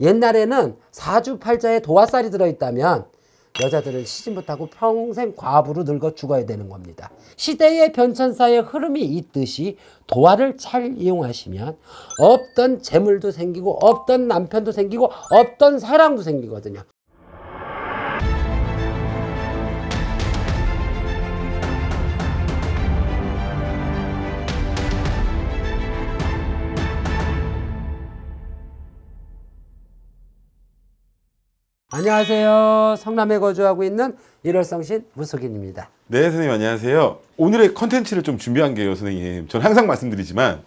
옛날에는 사주팔자에 도화살이 들어있다면 여자들은 시집 못하고 평생 과부로 늙어 죽어야 되는 겁니다. 시대의 변천사의 흐름이 있듯이 도화를 잘 이용하시면 없던 재물도 생기고 없던 남편도 생기고 없던 사랑도 생기거든요. 안녕하세요. 성남에 거주하고 있는 일월성신 무속인입니다. 네, 선생님 안녕하세요. 오늘의 컨텐츠를 좀 준비한 게요, 선생님. 전 항상 말씀드리지만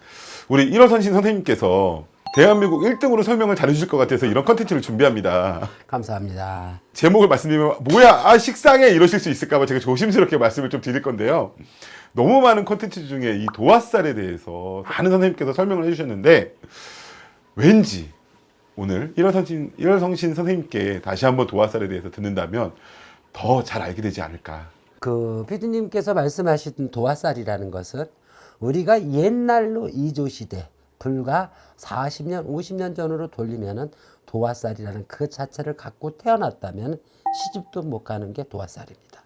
우리 1호 선신 선생님께서 대한민국 1등으로 설명을 잘해주실 것 같아서 이런 컨텐츠를 준비합니다. 감사합니다. 제목을 말씀드리면 뭐야, 아 식상해 이러실 수 있을까봐 제가 조심스럽게 말씀을 좀 드릴 건데요. 너무 많은 컨텐츠 중에 이 도화살에 대해서 많은 선생님께서 설명을 해주셨는데 왠지 오늘 1월 선신, 1월 성신 선생님께 다시 한번 도화살에 대해서 듣는다면 더 잘 알게 되지 않을까. 그 피디님께서 말씀하신 도화살이라는 것은 우리가 옛날로 이조 시대 불과 40년, 50년 전으로 돌리면은 도화살이라는 그 자체를 갖고 태어났다면 시집도 못 가는 게 도화살입니다.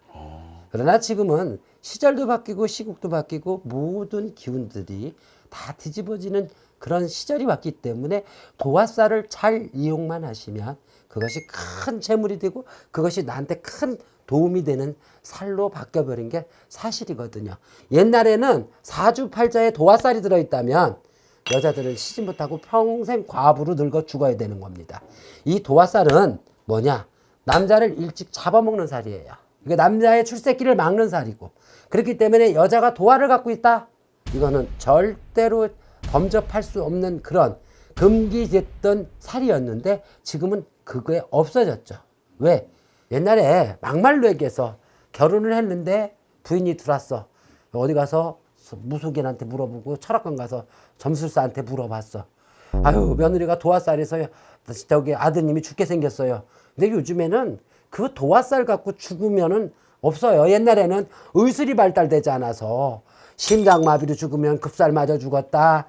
그러나 지금은 시절도 바뀌고 시국도 바뀌고 모든 기운들이 다 뒤집어지는 그런 시절이 왔기 때문에 도화살을 잘 이용만 하시면 그것이 큰 재물이 되고 그것이 나한테 큰 도움이 되는 살로 바뀌어버린 게 사실이거든요. 옛날에는 사주팔자에 도화살이 들어있다면 여자들은 시집 못하고 평생 과부로 늙어 죽어야 되는 겁니다. 이 도화살은 뭐냐? 남자를 일찍 잡아먹는 살이에요. 이게 남자의 출세기를 막는 살이고 그렇기 때문에 여자가 도화를 갖고 있다. 이거는 절대로 범접할 수 없는 그런 금기됐던 살이었는데 지금은 그게 없어졌죠. 왜? 옛날에 막말로 얘기해서 결혼을 했는데 부인이 들어왔어. 어디 가서 무속인한테 물어보고 철학관 가서 점술사한테 물어봤어. 아유 며느리가 도화살에서 저기 아드님이 죽게 생겼어요. 근데 요즘에는 그 도화살 갖고 죽으면은 없어요. 옛날에는 의술이 발달되지 않아서 심장마비로 죽으면 급살 맞아 죽었다.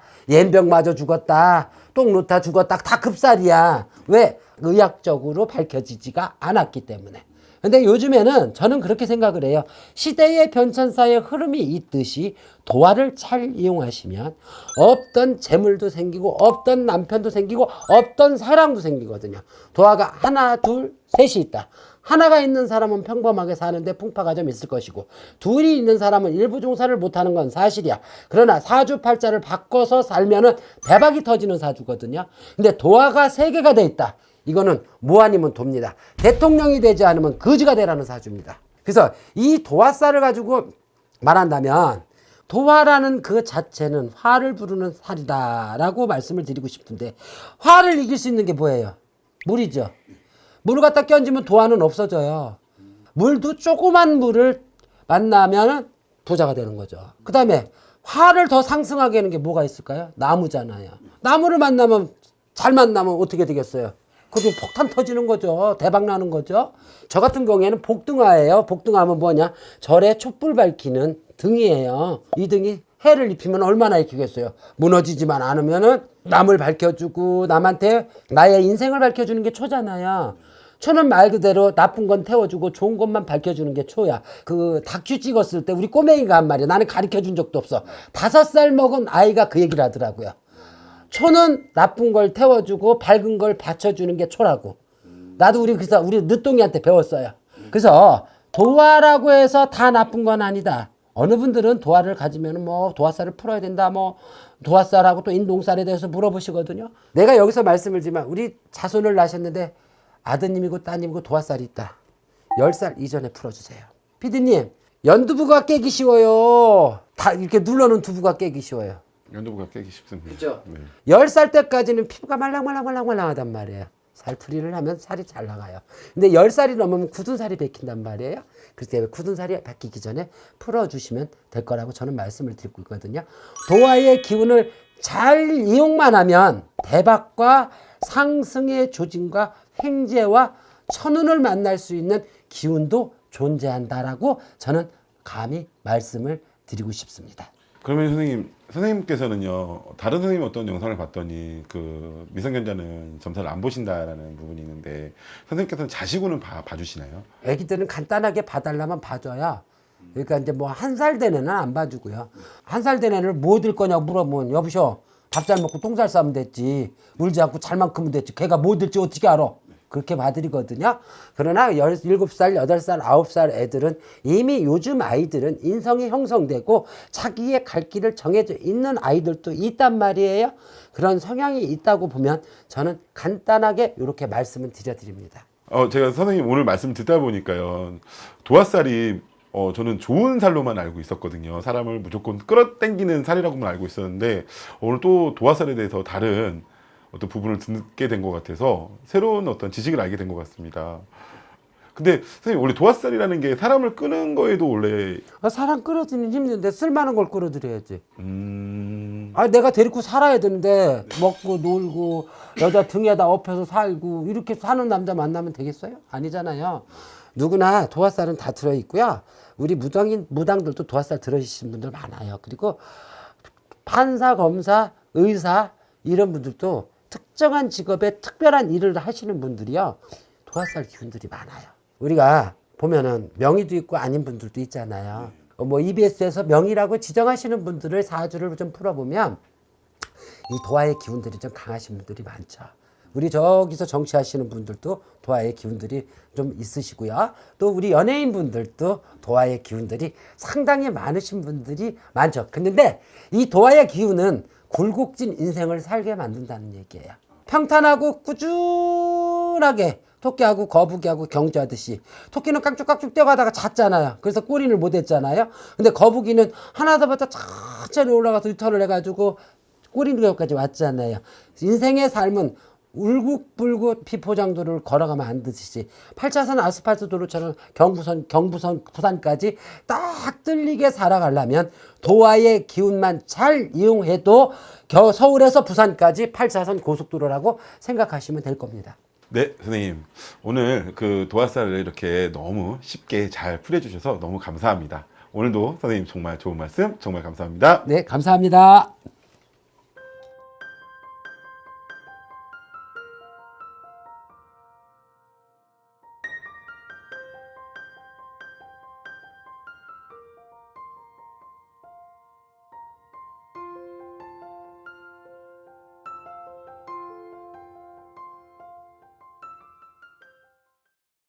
맞아 죽었다. 똥 놓다 죽었다. 다 급살이야. 왜? 의학적으로 밝혀지지가 않았기 때문에. 근데 요즘에는 저는 그렇게 생각을 해요. 시대의 변천사의 흐름이 있듯이 도화를 잘 이용하시면 없던 재물도 생기고 없던 남편도 생기고 없던 사랑도 생기거든요. 도화가 하나, 둘, 셋이 있다. 하나가 있는 사람은 평범하게 사는데 풍파가 좀 있을 것이고 둘이 있는 사람은 일부 종사를 못하는 건 사실이야. 그러나 사주팔자를 바꿔서 살면은 대박이 터지는 사주거든요. 근데 도화가 세 개가 돼 있다. 이거는 뭐 아니면 돕니다. 대통령이 되지 않으면 거지가 되라는 사주입니다. 그래서 이 도화살을 가지고 말한다면 도화라는 그 자체는 화를 부르는 살이다라고 말씀을 드리고 싶은데 화를 이길 수 있는 게 뭐예요? 물이죠. 물을 갖다 끼얹으면 도화는 없어져요. 물도 조그만 물을 만나면 부자가 되는 거죠. 그 다음에 화를 더 상승하게 하는 게 뭐가 있을까요? 나무잖아요. 나무를 만나면 잘 만나면 어떻게 되겠어요? 그도 폭탄 터지는 거죠. 대박 나는 거죠. 저 같은 경우에는 복등화예요. 복등화하면 뭐냐? 절에 촛불 밝히는 등이에요. 이 등이 해를 입히면 얼마나 익히겠어요. 무너지지만 않으면은 남을 밝혀주고 남한테 나의 인생을 밝혀주는 게 초잖아요. 초는 말 그대로 나쁜 건 태워주고 좋은 것만 밝혀주는 게 초야. 그 다큐 찍었을 때 우리 꼬맹이가 한 말이야. 나는 가르쳐 준 적도 없어. 다섯 살 먹은 아이가 그 얘기를 하더라고요. 초는 나쁜 걸 태워주고 밝은 걸 받쳐주는 게 초라고. 나도 우리 그래서 우리 늦둥이한테 배웠어요. 그래서 도화라고 해서 다 나쁜 건 아니다. 어느 분들은 도화를 가지면 뭐 도화살을 풀어야 된다 뭐 도화살하고 또 인동살에 대해서 물어보시거든요. 내가 여기서 말씀을 드리면 우리 자손을 낳으셨는데 아드님이고 따님이고 도화살이 있다. 10살 이전에 풀어주세요. 피디님 연두부가 깨기 쉬워요. 다 이렇게 눌러놓은 두부가 깨기 쉬워요. 연두부가 깨기 쉽습니다. 그죠? 네. 10살 때까지는 피부가 말랑말랑말랑말랑하단 말이에요. 살풀이를 하면 살이 잘 나가요. 근데 10살이 넘으면 굳은 살이 베낀단 말이에요. 그렇기 때문에 굳은 살이 베끼기 전에 풀어주시면 될 거라고 저는 말씀을 드리고 있거든요. 도화의 기운을 잘 이용만 하면 대박과 상승의 조짐과 횡재와 천운을 만날 수 있는 기운도 존재한다라고 저는 감히 말씀을 드리고 싶습니다. 그러면 선생님 선생님께서는요 다른 선생님 어떤 영상을 봤더니 그 미성년자는 점사를 안 보신다라는 부분이 있는데 선생님께서는 자시고는 봐, 봐주시나요? 애기들은 간단하게 봐달라면 봐줘야. 그러니까 이제 뭐 한 살 된 애는 안 봐주고요. 한 살 된 애를 뭐 들 거냐고 물어보면 여보셔 밥 잘 먹고 똥 잘 싸면 됐지. 울지 않고 잘만 크면 됐지. 걔가 뭐 들지 어떻게 알아? 그렇게 봐드리거든요. 그러나 17살, 8살, 9살 애들은 이미 요즘 아이들은 인성이 형성되고 자기의 갈 길을 정해져 있는 아이들도 있단 말이에요. 그런 성향이 있다고 보면 저는 간단하게 이렇게 말씀을 드려드립니다. 어 제가 선생님 오늘 말씀 듣다 보니까요 도화살이 어 저는 좋은 살로만 알고 있었거든요 사람을 무조건 끌어당기는 살이라고만 알고 있었는데 오늘 또 도화살에 대해서 다른 어떤 부분을 듣게 된 것 같아서 새로운 어떤 지식을 알게 된 것 같습니다 근데 선생님 원래 도화살이라는 게 사람을 끄는 거에도 원래 아, 사람 끌어들이는 힘든데 쓸만한 걸 끌어들여야지. 음 아, 내가 데리고 살아야 되는데 먹고 놀고 여자 등에다 업혀서 살고 이렇게 사는 남자 만나면 되겠어요? 아니잖아요. 누구나 도화살은 다 들어 있고요. 우리 무당인 무당들도 도화살 들어 있으신 분들 많아요. 그리고 판사, 검사, 의사 이런 분들도 특정한 직업에 특별한 일을 하시는 분들이요. 도화살 기운들이 많아요. 우리가 보면은 명의도 있고 아닌 분들도 있잖아요. 어, 뭐 EBS에서 명의라고 지정하시는 분들을 사주를 좀 풀어보면 이 도화의 기운들이 좀 강하신 분들이 많죠. 우리 저기서 정치하시는 분들도 도화의 기운들이 좀 있으시고요. 또 우리 연예인 분들도 도화의 기운들이 상당히 많으신 분들이 많죠. 근데 이 도화의 기운은 굴곡진 인생을 살게 만든다는 얘기예요. 평탄하고 꾸준하게 토끼하고 거북이하고 경주하듯이 토끼는 깡쭉깡쭉 뛰어가다가 잤잖아요. 그래서 꼬리를 못 했잖아요. 근데 거북이는 하나서부터 천천히 올라가서 유턴을 해가지고 꼬리까지 왔잖아요. 인생의 삶은 울긋불긋 비포장도를 걸어가면 안 되듯이 8차선 아스팔트 도로처럼 경부선, 경부선, 부산까지 딱 뚫리게 살아가려면 도화의 기운만 잘 이용해도 겨 서울에서 부산까지 8차선 고속도로라고 생각하시면 될 겁니다. 네, 선생님. 오늘 그 도화살을 이렇게 너무 쉽게 잘 풀어 주셔서 너무 감사합니다. 오늘도 선생님 정말 좋은 말씀 정말 감사합니다. 네, 감사합니다.